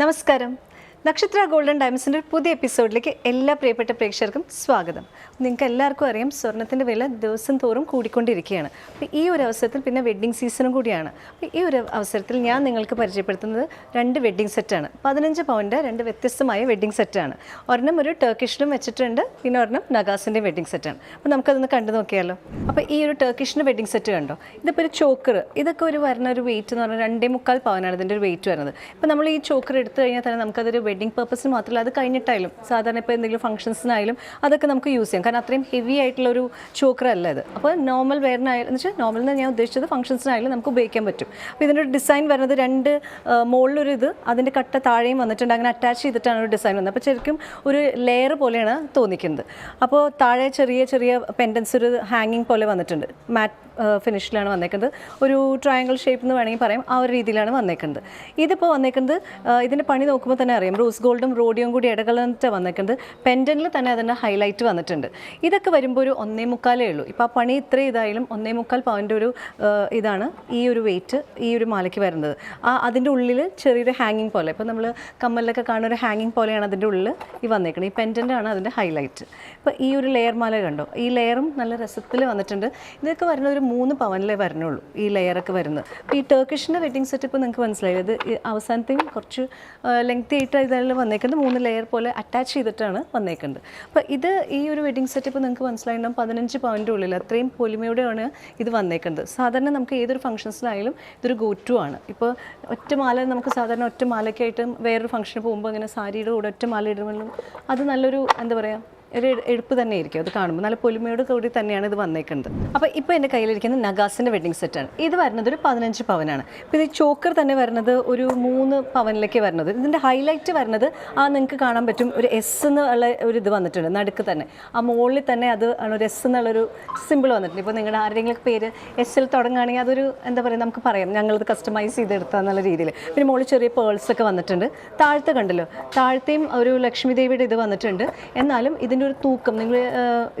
నమస్కారం. നക്ഷത്ര ഗോൾഡൻ ഡയമണ്ട്സിന്റെ ഒരു പുതിയ എപ്പിസോഡിലേക്ക് എല്ലാ പ്രിയപ്പെട്ട പ്രേക്ഷകർക്കും സ്വാഗതം. നിങ്ങൾക്ക് എല്ലാവർക്കും അറിയാം സ്വർണത്തിന്റെ വില ദിവസം തോറും കൂടിക്കൊണ്ടിരിക്കുകയാണ്. അപ്പോൾ ഈ ഒരു അവസരത്തിൽ പിന്നെ വെഡ്ഡിംഗ് സീസണും കൂടിയാണ്. അപ്പോൾ ഈ ഒരു അവസരത്തിൽ ഞാൻ നിങ്ങൾക്ക് പരിചയപ്പെടുത്തുന്നത് രണ്ട് വെഡ്ഡിംഗ് സെറ്റാണ് പതിനഞ്ച് പൗണ്ട് രണ്ട് വ്യത്യസ്തമായ വെഡ്ഡിംഗ് സെറ്റാണ് ഒരെണ്ണം ഒരു ടർക്കിഷിലും വെച്ചിട്ടുണ്ട് പിന്നെ ഒരെണ്ണം നഗാസിന്റെ വെഡ്ഡിംഗ് സെറ്റാണ് അപ്പോൾ നമുക്കതൊന്ന് കണ്ടു നോക്കിയാലോ? അപ്പോൾ ഈ ഒരു ടർക്കിഷിന്റെ വെഡ്ഡിംഗ് സെറ്റ് കണ്ടോ? ഇതിപ്പോൾ ഒരു ചോക്കർ ഇതൊക്കെ ഒരു വരുന്ന ഒരു വെയിറ്റ് എന്ന് പറഞ്ഞാൽ രണ്ടേ മുക്കാൽ പവനാണ് ഇതിന്റെ ഒരു വെയിറ്റ് വരുന്നത്. ഇപ്പോൾ നമ്മൾ ഈ ചോക്കർ എടുത്തു കഴിഞ്ഞാൽ തന്നെ നമുക്കതൊരു വെഡ്ഡിംഗ് പർപ്പസിന് മാത്രമല്ല അത് കഴിഞ്ഞിട്ടായാലും സാധാരണ ഇപ്പോൾ എന്തെങ്കിലും ഫംഗ്ഷൻസിനായാലും അതൊക്കെ നമുക്ക് യൂസ് ചെയ്യാം. കാരണം അത്രയും ഹെവി ആയിട്ടുള്ള ഒരു ചോക്കർ അല്ല ഇത്. അപ്പോൾ നോർമൽ വെയറിനായാലും എന്ന് വെച്ചാൽ നോർമൽ എന്ന് ഞാൻ ഉദ്ദേശിച്ചത് ഫംഗ്ഷൻസിനായാലും നമുക്ക് ഉപയോഗിക്കാൻ പറ്റും. അപ്പോൾ ഇതിന്റെ ഒരു ഡിസൈൻ വരുന്നത് രണ്ട് മുകളിലൊരു ഇത് അതിന്റെ കട്ട താഴെയും വന്നിട്ടുണ്ട്. അങ്ങനെ അറ്റാച്ച് ചെയ്തിട്ടാണ് ഒരു ഡിസൈൻ വന്നത് അപ്പോൾ ശരിക്കും ഒരു ലെയർ പോലെയാണ് തോന്നിക്കുന്നത്. അപ്പോൾ താഴെ ചെറിയ ചെറിയ പെൻഡൻസ് ഒരു ഹാങ്ങിങ് പോലെ വന്നിട്ടുണ്ട്. മാറ്റ് ഫിനിഷിലാണ് വന്നേക്കുന്നത്. ഒരു ട്രയാങ്കിൾ ഷേപ്പ് എന്ന് വേണമെങ്കിൽ പറയാം. ആ ഒരു രീതിയിലാണ് വന്നേക്കുന്നത്. ഇതിപ്പോൾ വന്നേക്കുന്നത് ഇതിന്റെ പണി നോക്കുമ്പോൾ തന്നെ അറിയാം. റോസ് ഗോൾഡും റോഡിയും കൂടി ഇടകലർന്നിട്ട് വന്നിട്ടുണ്ട് പെൻഡനിൽ തന്നെ അതിന്റെ ഹൈലൈറ്റ് വന്നിട്ടുണ്ട്. ഇതൊക്കെ വരുമ്പോൾ ഒരു ഒന്നേ മുക്കാലേ ഉള്ളൂ. ഇപ്പോൾ ആ പണി ഇത്ര ഇതായാലും ഒന്നേ മുക്കാൽ പവന്റെ ഒരു ഇതാണ് ഈ ഒരു വെയിറ്റ് ഈ ഒരു മാലയ്ക്ക് വരുന്നത്. ആ അതിന്റെ ഉള്ളിൽ ചെറിയൊരു ഹാങ്ങിങ് പോലെ. ഇപ്പോൾ നമ്മൾ കമ്മലിലൊക്കെ കാണുന്ന ഒരു ഹാങ്ങിങ് പോലെയാണ് അതിന്റെ ഉള്ളിൽ ഈ വന്നേക്കുന്നത് ഈ പെൻഡന്റ് ആണ് അതിന്റെ ഹൈലൈറ്റ് ഇപ്പോൾ ഈ ഒരു ലെയർ മാല കണ്ടോ? ഈ ലെയറും നല്ല രസത്തിൽ വന്നിട്ടുണ്ട്. ഇതൊക്കെ വരുന്നത് ഒരു മൂന്ന് പവനിലേ വരണുള്ളൂ ഈ ലെയറൊക്കെ വരുന്നത്. അപ്പോൾ ഈ ടർക്കിഷിന്റെ വെഡിങ് സെറ്റ് ഇപ്പോൾ നിങ്ങൾക്ക് മനസ്സിലായത് അവസാനത്തെയും കുറച്ച് ലെങ്തി ആയിട്ട് ഇതെല്ലാം വന്നേക്കുന്നത്. മൂന്ന് ലെയർ പോലെ അറ്റാച്ച് ചെയ്തിട്ടാണ് വന്നേക്കുന്നത്. അപ്പോൾ ഇത് ഈ ഒരു വെഡിങ് സെറ്റ് ഇപ്പോൾ നിങ്ങൾക്ക് മനസ്സിലായിട്ടുണ്ടാകും പതിനഞ്ച് പവന്റെ ഉള്ളിൽ അത്രയും പൊലിമയോടെയാണ് ഇത് വന്നേക്കുന്നത്. സാധാരണ നമുക്ക് ഏതൊരു ഫംഗ്ഷൻസിലായാലും ഇതൊരു ഗോ ടു ആണ്. ഇപ്പോൾ ഒറ്റ മാല നമുക്ക് സാധാരണ ഒറ്റ മാലയ്ക്കായിട്ടും വേറൊരു ഫംഗ്ഷന് പോകുമ്പോൾ ഇങ്ങനെ സാരിയുടെ കൂടെ ഒറ്റ മാല ഇടുമ്പോഴും അത് നല്ലൊരു എന്താ പറയുക ഒരു എടുപ്പ് തന്നെ ആയിരിക്കും. അത് കാണുമ്പോൾ നല്ല പൊലിമയോട് കൂടി തന്നെയാണ് ഇത് വന്നേക്കുന്നത്. അപ്പോൾ ഇപ്പോൾ എന്റെ കയ്യിലിരിക്കുന്ന നഗാസിന്റെ സെറ്റ് സെറ്റാണ് ഇത് വരുന്നത് ഒരു പതിനഞ്ച് പവനാണ്. ഇപ്പൊ ഇത് ചോക്കർ തന്നെ വരുന്നത് ഒരു മൂന്ന് പവനിലേക്ക് വരുന്നത്. ഇതിന്റെ ഹൈലൈറ്റ് വരുന്നത് ആ നിങ്ങൾക്ക് കാണാൻ പറ്റും ഒരു എസ് എന്നുള്ള ഒരു ഇത് വന്നിട്ടുണ്ട് നടുക്ക് തന്നെ. ആ മുകളിൽ തന്നെ അത് ആണ് ഒരു എസ് എന്നുള്ളൊരു സിമ്പിൾ വന്നിട്ടുണ്ട്. ഇപ്പോൾ നിങ്ങളുടെ ആരുടെയെങ്കിലും പേര് എസ്സിൽ തുടങ്ങുകയാണെങ്കിൽ അതൊരു എന്താ പറയുക നമുക്ക് പറയാം. ഞങ്ങളത് കസ്റ്റമൈസ് ചെയ്തെടുത്താന്നുള്ള രീതിയിൽ. പിന്നെ മുകളിൽ ചെറിയ പേൾസ് ഒക്കെ വന്നിട്ടുണ്ട്. താഴത്തെ കണ്ടല്ലോ? താഴത്തെയും ഒരു ലക്ഷ്മി ദേവിയുടെ ഇത് വന്നിട്ടുണ്ട്. എന്നാലും ഇതിന്റെ ഒരു തൂക്കം നിങ്ങൾ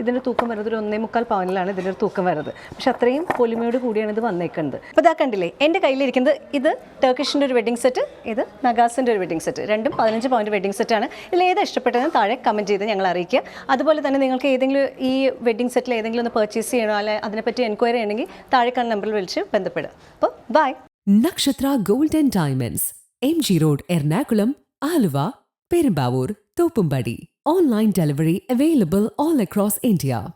ഇതിന്റെ തൂക്കം വരുന്നത് ഒരു ഒന്നേ മുക്കാൽ പവനിലാണ് ഇതിന്റെ ഒരു തൂക്കം വരുന്നത്. പക്ഷെ അത്രയും പൊലിമയോട് കൂടിയാണ് ഇത് വന്നേക്കുന്നത്. അപ്പോൾ ഇതാ കണ്ടില്ലേ എന്റെ കയ്യിലിരിക്കുന്നത് ഇത് ടർക്കിഷിന്റെ ഒരു വെഡ്ഡിംഗ് സെറ്റ് ഇത് നഗാസിന്റെ ഒരു വെഡ്ഡിംഗ് സെറ്റ്. രണ്ടും പതിനഞ്ച് പവന്റെ വെഡ്ഡിംഗ് സെറ്റാണ് ഇതിൽ ഏത് ഇഷ്ടപ്പെട്ടതെന്ന് താഴെ കമന്റ് ചെയ്ത് ഞങ്ങൾ അറിയിക്കുക. അതുപോലെ തന്നെ നിങ്ങൾക്ക് ഏതെങ്കിലും ഈ വെഡ്ഡിംഗ് സെറ്റിൽ ഏതെങ്കിലും ഒന്ന് പർച്ചേസ് ചെയ്യണോ അല്ലെങ്കിൽ അതിനെപ്പറ്റി എൻക്വയറി ചെയ്യണമെങ്കിൽ താഴെ കാണുന്ന നമ്പറിൽ വിളിച്ച് ബന്ധപ്പെടുക. അപ്പോൾ bye Nakshatra golden diamonds M G road Ernakulam Aluva Perumbavoor Thoppambadi. Online delivery available all across India.